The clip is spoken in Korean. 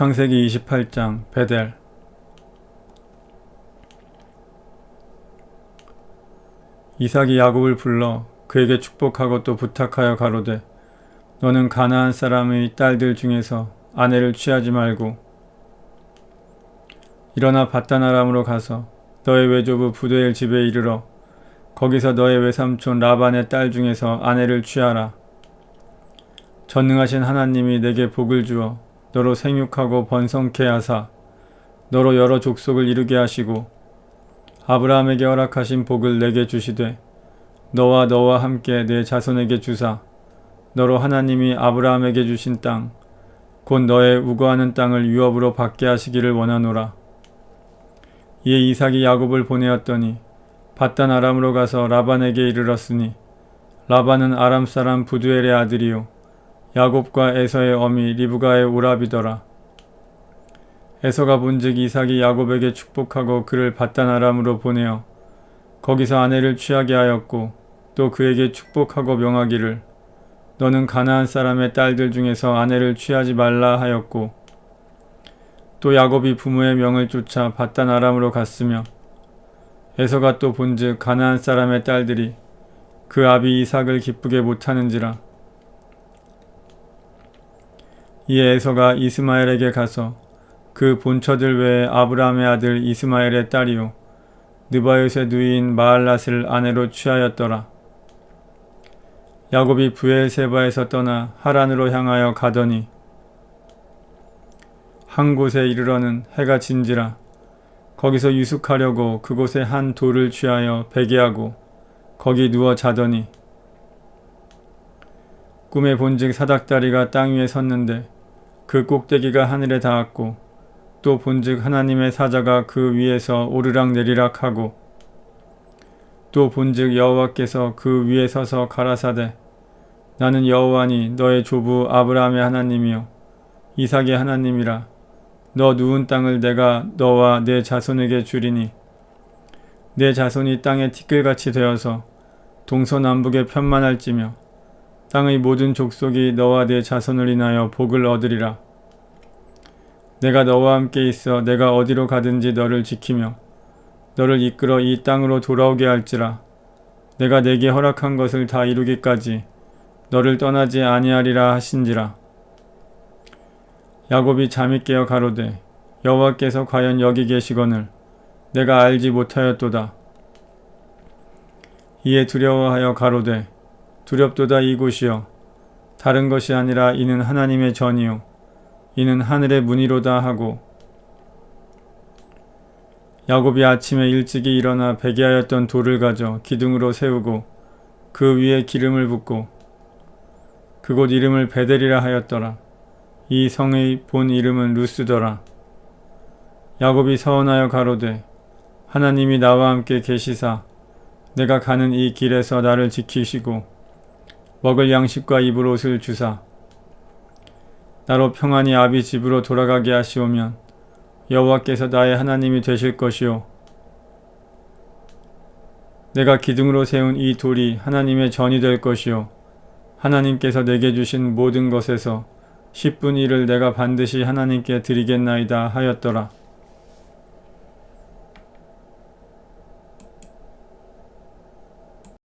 창세기 28장 베델 이삭이 야곱을 불러 그에게 축복하고 또 부탁하여 가로되 너는 가나안 사람의 딸들 중에서 아내를 취하지 말고 일어나 바단 아람으로 가서 너의 외조부 부두엘 집에 이르러 거기서 너의 외삼촌 라반의 딸 중에서 아내를 취하라. 전능하신 하나님이 내게 복을 주어 너로 생육하고 번성케 하사. 너로 여러 족속을 이루게 하시고 아브라함에게 허락하신 복을 내게 주시되 너와 너와 함께 내 자손에게 주사. 너로 하나님이 아브라함에게 주신 땅 곧 너의 우거하는 땅을 유업으로 받게 하시기를 원하노라. 이에 이삭이 야곱을 보내었더니 바단 아람으로 가서 라반에게 이르렀으니 라반은 아람 사람 부두엘의 아들이요 야곱과 에서의 어미 리브가의 오라비더라. 에서가 본즉 이삭이 야곱에게 축복하고 그를 바단 아람으로 보내어 거기서 아내를 취하게 하였고 또 그에게 축복하고 명하기를 너는 가나안 사람의 딸들 중에서 아내를 취하지 말라 하였고 또 야곱이 부모의 명을 쫓아 바단 아람으로 갔으며 에서가 또 본즉 가나안 사람의 딸들이 그 아비 이삭을 기쁘게 못하는지라 이에 에서가 이스마엘에게 가서 그 본처들 외에 아브라함의 아들 이스마엘의 딸이요 느바요의 누이인 마알랏을 아내로 취하였더라. 야곱이 부엘세바에서 떠나 하란으로 향하여 가더니 한 곳에 이르러는 해가 진지라 거기서 유숙하려고 그곳에 한 돌을 취하여 베개하고 거기 누워 자더니 꿈에 본즉 사닥다리가 땅 위에 섰는데 그 꼭대기가 하늘에 닿았고 또 본즉 하나님의 사자가 그 위에서 오르락 내리락 하고 또 본즉 여호와께서 그 위에 서서 가라사대 나는 여호와니 너의 조부 아브라함의 하나님이요 이삭의 하나님이라. 너 누운 땅을 내가 너와 내 자손에게 주리니 내 자손이 땅의 티끌같이 되어서 동서남북에 편만할지며 땅의 모든 족속이 너와 내 자손을 인하여 복을 얻으리라. 내가 너와 함께 있어 내가 어디로 가든지 너를 지키며 너를 이끌어 이 땅으로 돌아오게 할지라. 내가 내게 허락한 것을 다 이루기까지 너를 떠나지 아니하리라 하신지라. 야곱이 잠이 깨어 가로되 여호와께서 과연 여기 계시거늘 내가 알지 못하였도다. 이에 두려워하여 가로되 두렵도다 이곳이여 다른 것이 아니라 이는 하나님의 전이요 이는 하늘의 문이로다 하고 야곱이 아침에 일찍이 일어나 베개하였던 돌을 가져 기둥으로 세우고 그 위에 기름을 붓고 그곳 이름을 베델이라 하였더라. 이 성의 본 이름은 루스더라. 야곱이 서원하여 가로되 하나님이 나와 함께 계시사 내가 가는 이 길에서 나를 지키시고 먹을 양식과 입을 옷을 주사. 나로 평안히 아비 집으로 돌아가게 하시오면 여호와께서 나의 하나님이 되실 것이요 내가 기둥으로 세운 이 돌이 하나님의 전이 될 것이요 하나님께서 내게 주신 모든 것에서 10분 1을 내가 반드시 하나님께 드리겠나이다 하였더라.